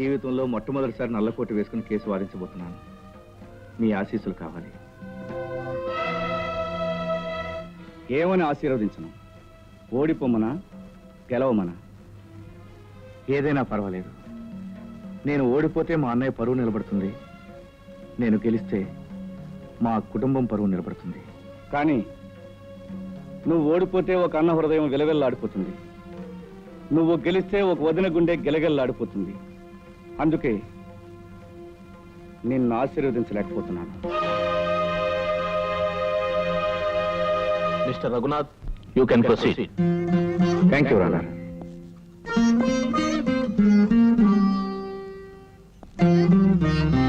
జీవితంలో మొట్టమొదటిసారి నల్లకోట వేసుకుని కేసు వాదించబోతున్నాను. మీ ఆశీస్సులు కావాలి. ఏమని ఆశీర్వదించను? ఓడిపోమనా గెలవమనా? ఏదైనా పర్వాలేదు. నేను ఓడిపోతే మా అన్నయ్య పరువు నిలబడుతుంది. నేను గెలిస్తే మా కుటుంబం పరువు నిలబడుతుంది. కానీ నువ్వు ఓడిపోతే ఒక అన్న హృదయం విలవెల్లాడిపోతుంది. నువ్వు గెలిస్తే ఒక వదిన గుండె గెలగెల్లాడిపోతుంది. అందుకే నిన్ను ఆశీర్వదించలేకపోతున్నాను. Mister Raghunath you can proceed thank you Rana Thank you.